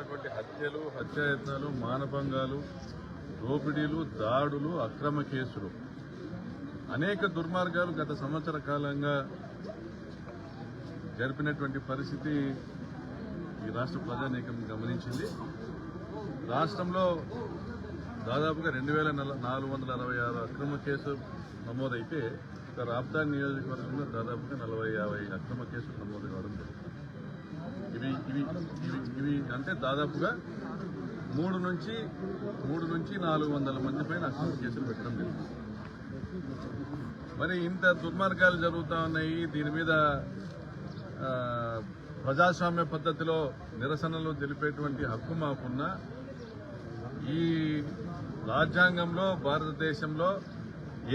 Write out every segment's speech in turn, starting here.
జరుగుతున్నటువంటి హత్యలు హత్యాయత్నాలు మానభంగాలు దోపిడీలు దాడులు అక్రమ కేసులు. అనేక దుర్మార్గాలు గత సంవత్సర కాలంగా జరిపినటువంటి పరిస్థితి ఈ రాష్ట్ర ప్రజానీకం గమనించింది. రాష్ట్రంలో దాదాపుగా రెండు వేల నాలుగు వందల అరవై ఆరు అక్రమ కేసు నమోదైతే ఇక రాప్తా నియోజకవర్గంలో దాదాపుగా నలభై యాభై అక్రమ కేసులు నమోదు కావడం జరుగుతుంది. ఇవి ఇవి ఇవి ఇవి అంటే దాదాపుగా మూడు నుంచి మూడు నుంచి నాలుగు వందల మంది పైన అక్రమ కేసులు పెట్టడం జరిగింది. మరి ఇంత దుర్మార్గాలు జరుగుతూ ఉన్నాయి దీని మీద ప్రజాస్వామ్య పద్ధతిలో నిరసనలు తెలిపేటువంటి హక్కు మాకున్నా ఈ రాజ్యాంగంలో భారతదేశంలో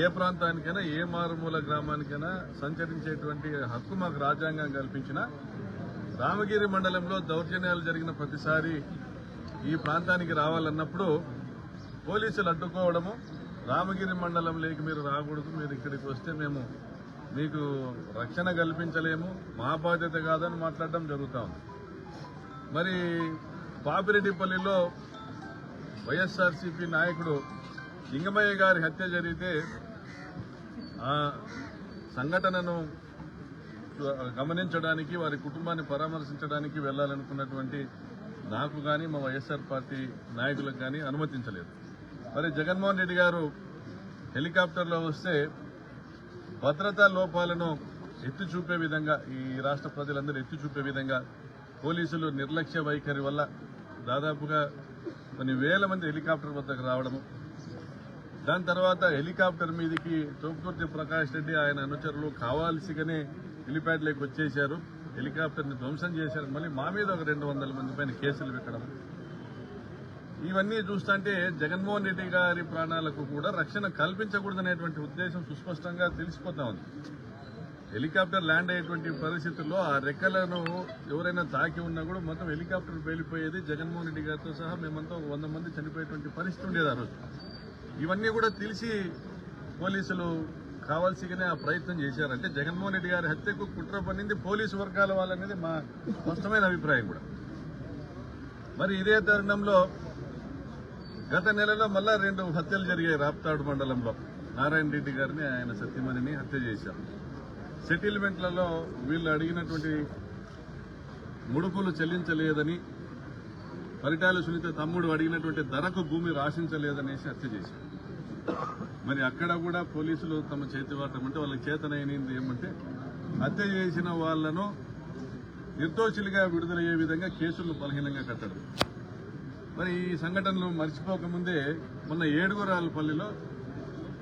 ఏ ప్రాంతానికైనా ఏ మారుమూల గ్రామానికైనా సంచరించేటువంటి హక్కు మాకు రాజ్యాంగం కల్పించిన రామగిరి మండలంలో దౌర్జన్యాలు జరిగిన ప్రతిసారి ఈ ప్రాంతానికి రావాలన్నప్పుడు పోలీసులు అడ్డుకోవడము రామగిరి మండలంలోకి మీరు రాకూడదు మీరు ఇక్కడికి వస్తే మేము మీకు రక్షణ కల్పించలేము మా బాధ్యత కాదని మాట్లాడడం జరుగుతూ ఉంది. మరి పాపిరెడ్డిపల్లిలో వైఎస్ఆర్సీపీ నాయకుడు లింగమయ్య గారి హత్య జరిగితే ఆ సంఘటనను గమనించడానికి వారి కుటుంబాన్ని పరామర్శించడానికి వెళ్ళాలనుకున్నటువంటి నాకు కానీ మా వైఎస్ఆర్ పార్టీ నాయకులకు కానీ అనుమతించలేదు. మరి జగన్మోహన్ రెడ్డి గారు హెలికాప్టర్లో వస్తే భద్రతా లోపాలను ఎత్తి చూపే విధంగా ఈ రాష్ట్ర ప్రజలందరూ ఎత్తి చూపే విధంగా పోలీసులు నిర్లక్ష్య వైఖరి వల్ల దాదాపుగా కొన్ని వేల మంది హెలికాప్టర్ వద్దకు రావడము. దాని తర్వాత హెలికాప్టర్ మీదకి తోపుకుర్తి ప్రకాష్ రెడ్డి ఆయన అనుచరులు కావాల్సిగానే హెలిప్యాడ్లోకి వచ్చేశారు. హెలికాప్టర్ని ధ్వంసం చేశారు. మళ్ళీ మా మీద ఒక రెండు వందల మంది పైన కేసులు పెట్టడం. ఇవన్నీ చూస్తుంటే జగన్మోహన్ రెడ్డి గారి ప్రాణాలకు కూడా రక్షణ కల్పించకూడదనేటువంటి ఉద్దేశం సుస్పష్టంగా తెలిసిపోతా ఉంది. హెలికాప్టర్ ల్యాండ్ అయ్యేటువంటి పరిస్థితుల్లో ఆ రెక్కలను ఎవరైనా తాకి ఉన్నా కూడా మొత్తం హెలికాప్టర్ పేలిపోయేది జగన్మోహన్ రెడ్డి గారితో సహా మేమంతా ఒక వంద మంది చనిపోయేటువంటి పరిస్థితి ఉండేది ఆ రోజు. ఇవన్నీ కూడా తెలిసి పోలీసులు కావాల్సిగానే ఆ ప్రయత్నం చేశారంటే జగన్మోహన్ రెడ్డి గారి హత్యకు కుట్ర పన్నింది పోలీసు వర్గాల వాళ్ళనేది మా స్పష్టమైన అభిప్రాయం కూడా. మరి ఇదే తరుణంలో గత నెలలో మళ్ళా రెండు హత్యలు జరిగాయి రాప్తాడు మండలంలో. నారాయణ రెడ్డి గారిని ఆయన సత్యమణిని హత్య చేశారు. సెటిల్మెంట్లలో వీళ్ళు అడిగినటువంటి ముడుపులు చెల్లించలేదని పరిటాల సునీత తమ్ముడు అడిగినటువంటి ధరకు భూమి రాశించలేదనేసి హత్య చేశారు. మరి అక్కడ కూడా పోలీసులు తమ చేతి అంటే వాళ్ళకి చేతనైనది ఏమంటే హత్య చేసిన వాళ్ళను నిర్దోషులుగా విడుదలయ్యే విధంగా కేసులు బలహీనంగా కట్టడం మరి ఈ సంఘటనలు మర్చిపోకముందే మొన్న ఏడుగురాలపల్లిలో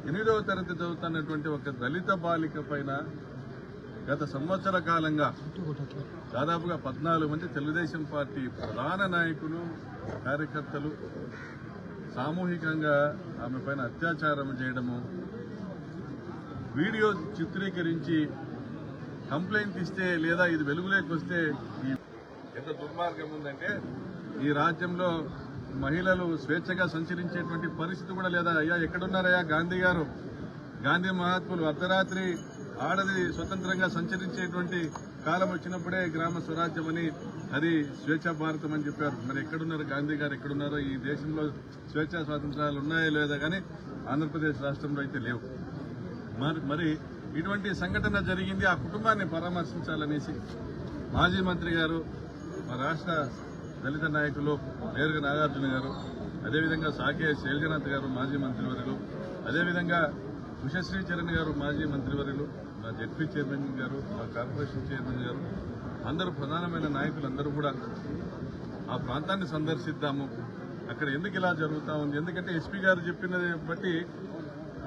ఎనిమిదవ తరగతి చదువుతున్నటువంటి ఒక దళిత బాలిక పైన గత సంవత్సర కాలంగా దాదాపుగా పద్నాలుగు మంది తెలుగుదేశం పార్టీ ప్రధాన నాయకులు కార్యకర్తలు సామూహికంగా ఆమె పైన అత్యాచారం చేయడము వీడియో చిత్రీకరించి కంప్లైంట్ ఇస్తే లేదా ఇది వెలుగులోకి వస్తే ఈ ఎంత దుర్మార్గం ఉందంటే ఈ రాజ్యంలో మహిళలు స్వేచ్ఛగా సంచరించేటువంటి పరిస్థితి కూడా లేదా? అయ్యా ఎక్కడున్నారయ్యా గాంధీ గారు? గాంధీ మహాత్ములు అర్ధరాత్రి ఆడది స్వతంత్రంగా సంచరించేటువంటి కాలం వచ్చినప్పుడే గ్రామ స్వరాజ్యం అని అది స్వేచ్ఛా భారతం అని చెప్పారు. మరి ఎక్కడున్నారు? గాంధీ గారు ఎక్కడున్నారో? ఈ దేశంలో స్వేచ్ఛా స్వాతంత్రాలు ఉన్నాయో లేదా కానీ ఆంధ్రప్రదేశ్ రాష్ట్రంలో అయితే లేవు. మరి మరి ఇటువంటి సంఘటన జరిగింది. ఆ కుటుంబాన్ని పరామర్శించాలనేసి మాజీ మంత్రి గారు మా రాష్ట్ర దళిత నాయకులు నేరుగా నాగార్జున గారు అదేవిధంగా సాకే శైలజనాథ్ గారు మాజీ మంత్రివర్యులు అదేవిధంగా ఉషశ్రీ చరణ్ గారు మాజీ మంత్రివర్యులు జెడ్పీ చైర్మన్ గారు మా కార్పొరేషన్ చైర్మన్ గారు అందరూ ప్రధానమైన నాయకులు అందరూ కూడా ఆ ప్రాంతాన్ని సందర్శిద్దాము. అక్కడ ఎందుకు ఇలా జరుగుతూ ఉంది? ఎందుకంటే ఎస్పీ గారు చెప్పినది బట్టి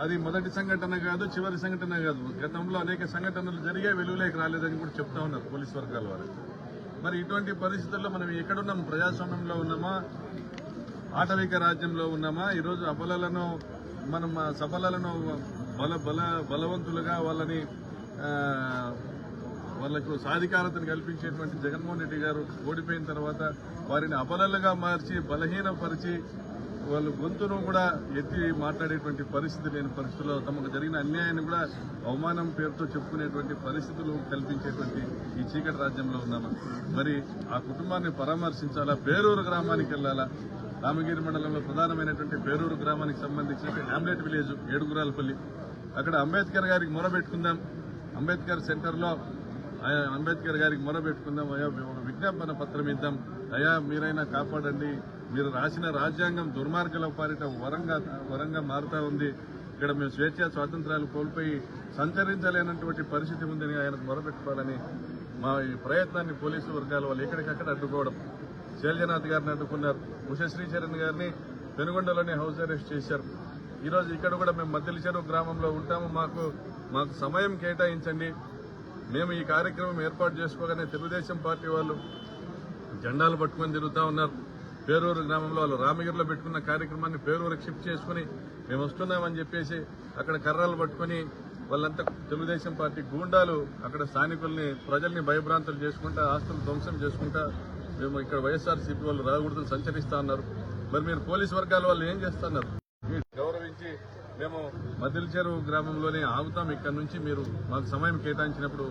అది మొదటి సంఘటన కాదు చివరి సంఘటన కాదు. గతంలో అనేక సంఘటనలు జరిగే వెలుగులోకి రాలేదని కూడా చెప్తా ఉన్నారు పోలీస్ వర్గాల వారు. మరి ఇటువంటి పరిస్థితుల్లో మనం ఎక్కడున్నాం ప్రజాస్వామ్యంలో ఉన్నామా? ఆటవిక రాజ్యంలో ఉన్నామా? ఈరోజు అబలలను మనం సఫలలను బల బల బలవంతులుగా వాళ్ళని వాళ్ళకు సాధికారతను కల్పించేటువంటి జగన్మోహన్ రెడ్డి గారు ఓడిపోయిన తర్వాత వారిని అపలలుగా మార్చి బలహీనపరిచి వాళ్ళు గొంతును కూడా ఎత్తి మాట్లాడేటువంటి పరిస్థితి లేని పరిస్థితుల్లో తమకు జరిగిన అన్యాయాన్ని కూడా అవమానం పేరుతో చెప్పుకునేటువంటి పరిస్థితులు కల్పించేటువంటి ఈ చీకటి రాజ్యంలో ఉన్నాము? మరి ఆ కుటుంబాన్ని పరామర్శించాలా? పేరూరు గ్రామానికి వెళ్ళాలా? రామగిరి మండలంలో ప్రధానమైనటువంటి పేరూరు గ్రామానికి సంబంధించిన హ్యామ్లెట్ విలేజ్ ఏడుగురాలపల్లి. అక్కడ అంబేద్కర్ గారికి మొరబెట్టుకుందాం అంబేద్కర్ సెంటర్లో అంబేద్కర్ గారికి మొరబెట్టుకుందాం అయ్యా ఒక విజ్ఞాపన పత్రం ఇద్దాం. అయ్యా మీరైనా కాపాడండి. మీరు రాసిన రాజ్యాంగం దుర్మార్గల పారిట వరంగా వరంగా మారుతా ఉంది. ఇక్కడ మేము స్వేచ్ఛ స్వాతంత్రాలు కోల్పోయి సంచరించలేనటువంటి పరిస్థితి ఉందని ఆయనకు మొరపెట్టుకోవాలని మా ఈ ప్రయత్నాన్ని పోలీసు వర్గాల వాళ్ళు ఎక్కడికక్కడ అడ్డుకోవడం. శైలజనాథ్ గారిని అడ్డుకున్నారు. ఉషశ్రీచరణ్ గారిని పెనుగొండలోనే హౌస్ అరెస్ట్ చేశారు. ఈరోజు ఇక్కడ కూడా మేము మద్దెల చెరువు గ్రామంలో ఉంటాము. మాకు మాకు సమయం కేటాయించండి. మేము ఈ కార్యక్రమం ఏర్పాటు చేసుకోగానే తెలుగుదేశం పార్టీ వాళ్ళు జెండాలు పట్టుకొని తిరుగుతూ ఉన్నారు. పేరూరు గ్రామంలో వాళ్ళు రామగిరిలో పెట్టుకున్న కార్యక్రమాన్ని పేరూరుకి షిఫ్ట్ చేసుకుని మేము వస్తున్నామని చెప్పేసి అక్కడ కర్రలు పట్టుకొని వాళ్ళంతా తెలుగుదేశం పార్టీ గూండాలు అక్కడ స్థానికుల్ని ప్రజల్ని భయభ్రాంతులు చేసుకుంటా ఆస్తులు ధ్వంసం చేసుకుంటా మేము ఇక్కడ వైఎస్ఆర్సీపీ వాళ్ళు రాకూడదు సంచరిస్తా ఉన్నారు. మరి మీరు పోలీస్ వర్గాల వాళ్ళు ఏం చేస్తున్నారు మేము మదిల్ గ్రామంలోనే ఆగుతాం. ఇక్కడ నుంచి మీరు మాకు సమయం కేటాయించినప్పుడు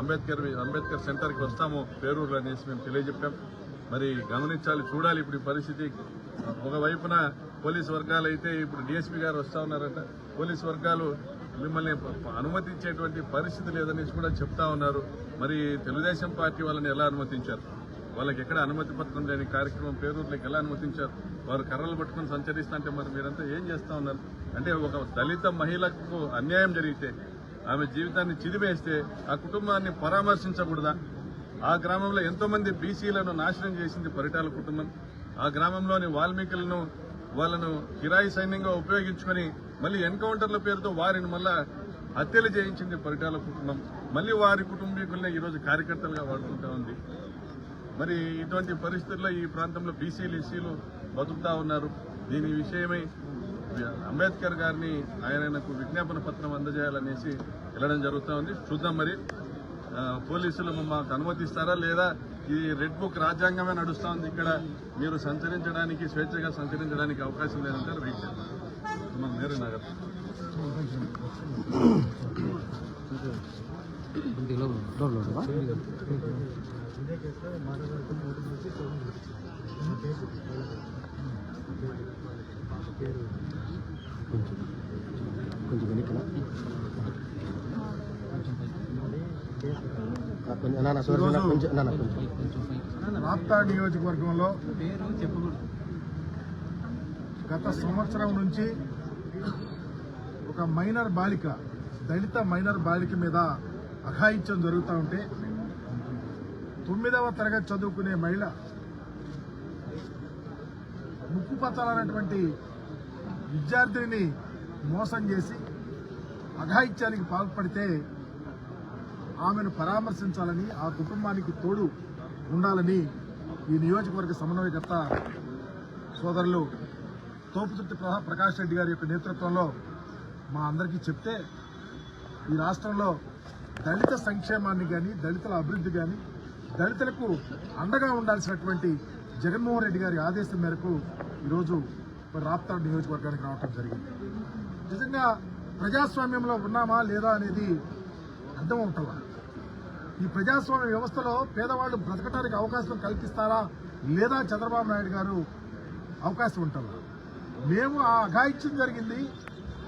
అంబేద్కర్ అంబేద్కర్ సెంటర్కి వస్తాము. పేరూరు అనేసి మేము తెలియజెప్పాం. మరి గమనించాలి చూడాలి ఇప్పుడు ఈ పరిస్థితి. ఒకవైపున పోలీస్ వర్గాలు అయితే ఇప్పుడు డిఎస్పీ గారు వస్తా ఉన్నారట. పోలీస్ వర్గాలు మిమ్మల్ని అనుమతించేటువంటి పరిస్థితి లేదనేసి కూడా చెప్తా ఉన్నారు. మరి తెలుగుదేశం పార్టీ వాళ్ళని ఎలా అనుమతించారు? వాళ్ళకి ఎక్కడ అనుమతి పత్రం లేని కార్యక్రమం పేరూర్లకు ఎలా అనుమతించారు? వారు కర్రలు పట్టుకుని సంచరిస్తుంటే మరి మీరంతా ఏం చేస్తా ఉన్నారు? అంటే ఒక దళిత మహిళకు అన్యాయం జరిగితే ఆమె జీవితాన్ని చిదివేస్తే ఆ కుటుంబాన్ని పరామర్శించకూడదా? ఆ గ్రామంలో ఎంతోమంది బీసీలను నాశనం చేసింది పరిటాల కుటుంబం. ఆ గ్రామంలోని వాల్మీకులను వాళ్ళను కిరాయి సైన్యంగా ఉపయోగించుకొని మళ్ళీ ఎన్కౌంటర్ల పేరుతో వారిని మళ్ళా హత్యలు చేయించింది పరిటాల కుటుంబం. మళ్ళీ వారి కుటుంబీకులనే ఈరోజు కార్యకర్తలుగా వాడుకుంటా ఉంది. మరి ఇటువంటి పరిస్థితుల్లో ఈ ప్రాంతంలో బీసీలు ఎస్సీలు బతుకుతా ఉన్నారు. దీని విషయమై అంబేద్కర్ గారిని ఆయనకు విజ్ఞాపన పత్రం అందజేయాలనేసి వెళ్ళడం జరుగుతూ ఉంది. చూద్దాం మరి. పోలీసులు మాకు అనుమతిస్తారా లేదా? ఈ రెడ్ బుక్ రాజ్యాంగమే నడుస్తూ ఉంది. ఇక్కడ మీరు సంచరించడానికి స్వేచ్ఛగా సంచరించడానికి అవకాశం లేదంటారు వెయిట్ చేద్దాం నేరు నగర్. కొంచెం కొంచెం కొంచెం నియోజకవర్గంలో గత సంవత్సరం నుంచి ఒక మైనర్ బాలిక దళిత మైనర్ బాలిక మీద అఘాయిత్యం జరుగుతూ ఉంటే తొమ్మిదవ తరగతి చదువుకునే మహిళ ముక్కు పత్రాలన్నటువంటి విద్యార్థిని మోసం చేసి అఘాయిత్యానికి పాల్పడితే ఆమెను పరామర్శించాలని ఆ కుటుంబానికి తోడు ఉండాలని ఈ నియోజకవర్గ సమన్వయకర్త సోదరులు తోపుతుర్తి ప్రకాష్ రెడ్డి గారి యొక్క నేతృత్వంలో మా అందరికీ చెప్తే ఈ రాష్ట్రంలో దళిత సంక్షేమాన్ని కానీ దళితుల అభివృద్ధి కానీ దళితులకు అండగా ఉండాల్సినటువంటి జగన్మోహన్ రెడ్డి గారి ఆదేశం మేరకు ఈరోజు మరి రాప్తాడు నియోజకవర్గానికి రావటం జరిగింది. నిజంగా ప్రజాస్వామ్యంలో ఉన్నామా లేదా అనేది అర్థం అవుతుందా? ఈ ప్రజాస్వామ్య వ్యవస్థలో పేదవాళ్ళు బ్రతకడానికి అవకాశం కల్పిస్తారా లేదా చంద్రబాబు నాయుడు గారు అవకాశం ఉంటుందా? మేము ఆ అఘాయిత్యం జరిగింది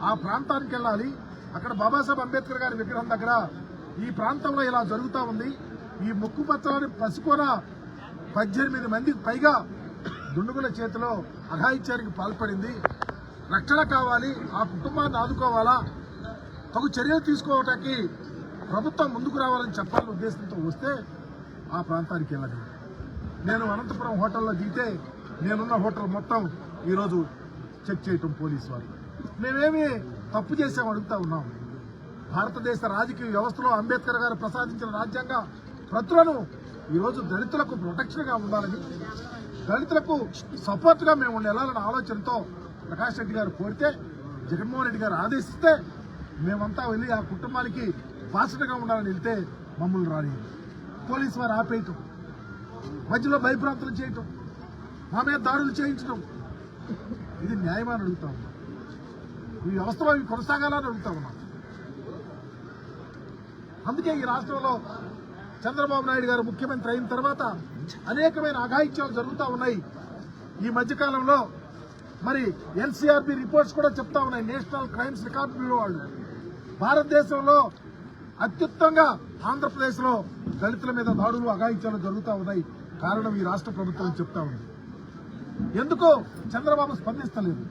ఆ ప్రాంతానికి వెళ్ళాలి. అక్కడ బాబాసాహెబ్ అంబేద్కర్ గారి విగ్రహం దగ్గర ఈ ప్రాంతంలో ఇలా జరుగుతూ ఉంది. ఈ ముక్కు పచ్చలని పసుకోన పద్దెనిమిది మందికి పైగా దుండుగుల చేతిలో అఘాయిత్యానికి పాల్పడింది. రక్షణ కావాలి ఆ కుటుంబాన్ని ఆదుకోవాలా? తగు చర్యలు తీసుకోవటానికి ప్రభుత్వం ముందుకు రావాలని చెప్పాలనే ఉద్దేశంతో వస్తే ఆ ప్రాంతానికి వెళ్ళదు. నేను అనంతపురం హోటల్లో దిగితే నేనున్న హోటల్ మొత్తం ఈరోజు చెక్ చేయటం పోలీసు వాళ్ళు మేమేమి తప్పు చేసాం అడుగుతా ఉన్నాం. భారతదేశ రాజకీయ వ్యవస్థలో అంబేద్కర్ గారు ప్రసాదించిన రాజ్యాంగ ప్రతులను ఈరోజు దళితులకు ప్రొటెక్షన్గా ఉండాలని దళితులకు సపోర్ట్గా మేము వెళ్ళాలన్న ఆలోచనతో ప్రకాష్ రెడ్డి గారు కోరితే జగన్మోహన్ రెడ్డి గారు ఆదేశిస్తే మేమంతా వెళ్ళి ఆ కుటుంబానికి బాసటగా ఉండాలని వెళ్తే మమ్మల్ని రాని పోలీసు వారు ఆపేయటం మధ్యలో భయభ్రాంతులు చేయటం మా మీద దాడులు చేయించడం ఇది న్యాయమని అడుగుతా ఉన్నాం. ఈ వ్యవస్థలో ఇవి కొనసాగాలని అడుగుతా ఉన్నాం. అందుకే ఈ రాష్ట్రంలో చంద్రబాబు నాయుడు గారు ముఖ్యమంత్రి అయిన తర్వాత అనేకమైన అఘాయిత్యాలు జరుగుతూ ఉన్నాయి. ఈ మధ్యకాలంలో మరి ఎన్సీఆర్బి రిపోర్ట్స్ కూడా చెప్తా ఉన్నాయి. నేషనల్ క్రైమ్స్ రికార్డ్ బ్యూరో వాళ్ళు. భారతదేశంలో అత్యుత్తంగా ఆంధ్రప్రదేశ్లో దళితుల మీద దాడులు అఘాయిత్యాలు జరుగుతూ ఉన్నాయి. కారణం ఈ రాష్ట్ర ప్రభుత్వం చెప్తా ఉంది. ఎందుకు చంద్రబాబు స్పందిస్తలేదు.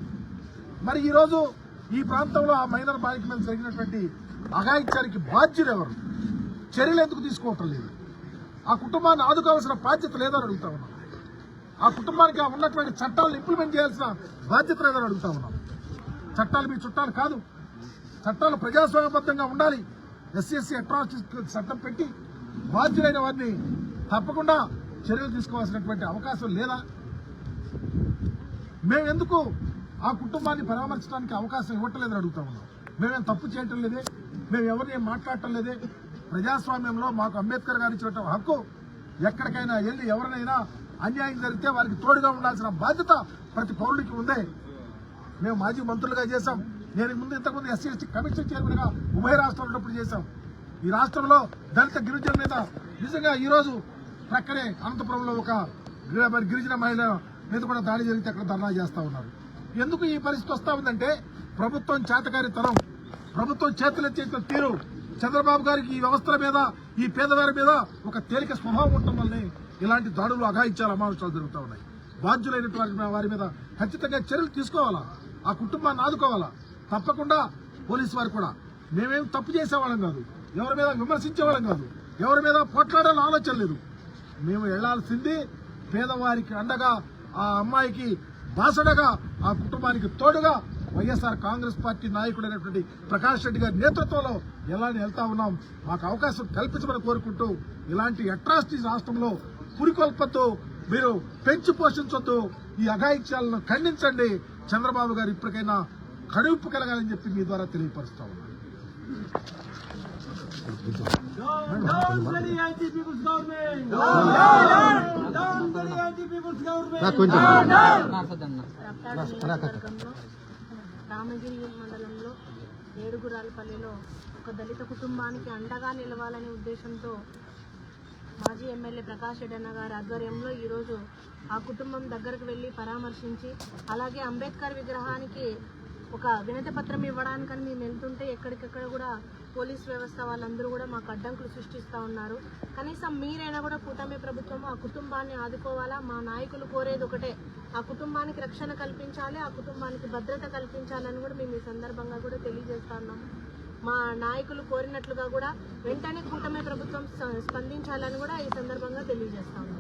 మరి ఈరోజు ఈ ప్రాంతంలో ఆ మైనర్ బాలిక మీద జరిగినటువంటి అఘాయిత్యానికి బాధ్యులు ఎవరు? చర్యలు ఎందుకు తీసుకోవటం లేదు? ఆ కుటుంబాన్ని ఆదుకోవాల్సిన బాధ్యత లేదని అడుగుతా ఉన్నాం. ఆ కుటుంబానికి ఆ ఉన్నటువంటి చట్టాలను ఇంప్లిమెంట్ చేయాల్సిన బాధ్యత లేదని అడుగుతా ఉన్నాం. చట్టాలు మీ చుట్టాలు కాదు. చట్టాలు ప్రజాస్వామ్యబద్ధంగా ఉండాలి. ఎస్సీ ఎస్సీ అట్రాసిటీ చట్టం పెట్టి బాధ్యులైన వారిని తప్పకుండా చర్యలు తీసుకోవాల్సినటువంటి అవకాశం లేదా? మేము ఎందుకు ఆ కుటుంబాన్ని పరామర్శడానికి అవకాశం ఇవ్వట్లేదని అడుగుతా ఉన్నాం. మేమేం తప్పు చేయటం లేదే. మేము ఎవరిని మాట్లాడటం లేదే. ప్రజాస్వామ్యంలో మాకు అంబేద్కర్ గారు ఇచ్చిన హక్కు ఎక్కడికైనా వెళ్ళి ఎవరినైనా అన్యాయం జరిగితే వారికి తోడుగా ఉండాల్సిన బాధ్యత ప్రతి పౌరుడికి ఉందే. మేము మాజీ మంత్రులుగా చేశాం. నేను ముందు ఇంతకుముందు ఎస్సీ ఎస్టీ కమిషన్ చైర్మన్గా ఉభయ రాష్ట్రాలు ఉన్నప్పుడు చేశాం. ఈ రాష్ట్రంలో దళిత గిరిజన మీద నిజంగా ఈరోజు ప్రక్కనే అనంతపురంలో ఒక గిరిజన మహిళ మీద కూడా దాడి జరిగితే అక్కడ ధర్నా చేస్తూ ఉన్నారు. ఎందుకు ఈ పరిస్థితి వస్తూ ఉందంటే ప్రభుత్వం చేతకారితనం ప్రభుత్వం చేతులెత్తే తీరు చంద్రబాబు గారికి ఈ వ్యవస్థల మీద ఈ పేదవారి మీద ఒక తేలిక స్వభావం ఉండటం వల్లే ఇలాంటి దాడులు అఘాయిత్యాలు అమానుషాలు జరుగుతూ ఉన్నాయి. బాధ్యులైనటువంటి వారి మీద ఖచ్చితంగా చర్యలు తీసుకోవాలా? ఆ కుటుంబాన్ని ఆదుకోవాలా? తప్పకుండా పోలీసు వారు కూడా. మేమేం తప్పు చేసేవాళ్ళం కాదు. ఎవరి మీద విమర్శించేవాళ్ళం కాదు. ఎవరి మీద పోట్లాడాలని ఆలోచన లేదు. మేము వెళ్ళాల్సింది పేదవారికి అండగా ఆ అమ్మాయికి బాసడగా ఆ కుటుంబానికి తోడుగా వైఎస్ఆర్ కాంగ్రెస్ పార్టీ నాయకుడైనటువంటి ప్రకాష్ రెడ్డి గారి నేతృత్వంలో ఎలా వెళ్తా ఉన్నాం. మాకు అవకాశం కల్పించమని కోరుకుంటూ ఇలాంటి అట్రాసిటీస్ రాష్ట్రంలో పురికొల్పొద్దు మీరు పెంచి పోషించొద్దు. ఈ అఘాయిత్యాలను ఖండించండి. చంద్రబాబు గారు ఇప్పటికైనా కడుపు కలగాలని చెప్పి మీ ద్వారా తెలియపరుస్తా ఉన్నాను. కొంచెం. రామగిరి మండలంలో ఏడుగురాలపల్లిలో ఒక దళిత కుటుంబానికి అండగా నిలవాలనే ఉద్దేశంతో మాజీ ఎమ్మెల్యే ప్రకాష్ రెడ్డన్న గారి ఆధ్వర్యంలో ఈరోజు ఆ కుటుంబం దగ్గరకు వెళ్ళి పరామర్శించి అలాగే అంబేద్కర్ విగ్రహానికి ఒక వినతి పత్రం ఇవ్వడానికని మేము వెళ్తుంటే ఎక్కడికెక్కడ కూడా పోలీస్ వ్యవస్థ వాళ్ళందరూ కూడా మాకు అడ్డంకులు సృష్టిస్తూ ఉన్నారు. కనీసం మీరైనా కూడా కూటమి ప్రభుత్వం ఆ కుటుంబాన్ని ఆదుకోవాలా? మా నాయకులు కోరేది ఒకటే ఆ కుటుంబానికి రక్షణ కల్పించాలి ఆ కుటుంబానికి భద్రత కల్పించాలని కూడా మేము ఈ సందర్భంగా కూడా తెలియజేస్తా ఉన్నాము మా నాయకులు కోరినట్లుగా కూడా వెంటనే కూటమి ప్రభుత్వం స్పందించాలని కూడా ఈ సందర్భంగా తెలియజేస్తా ఉన్నాం.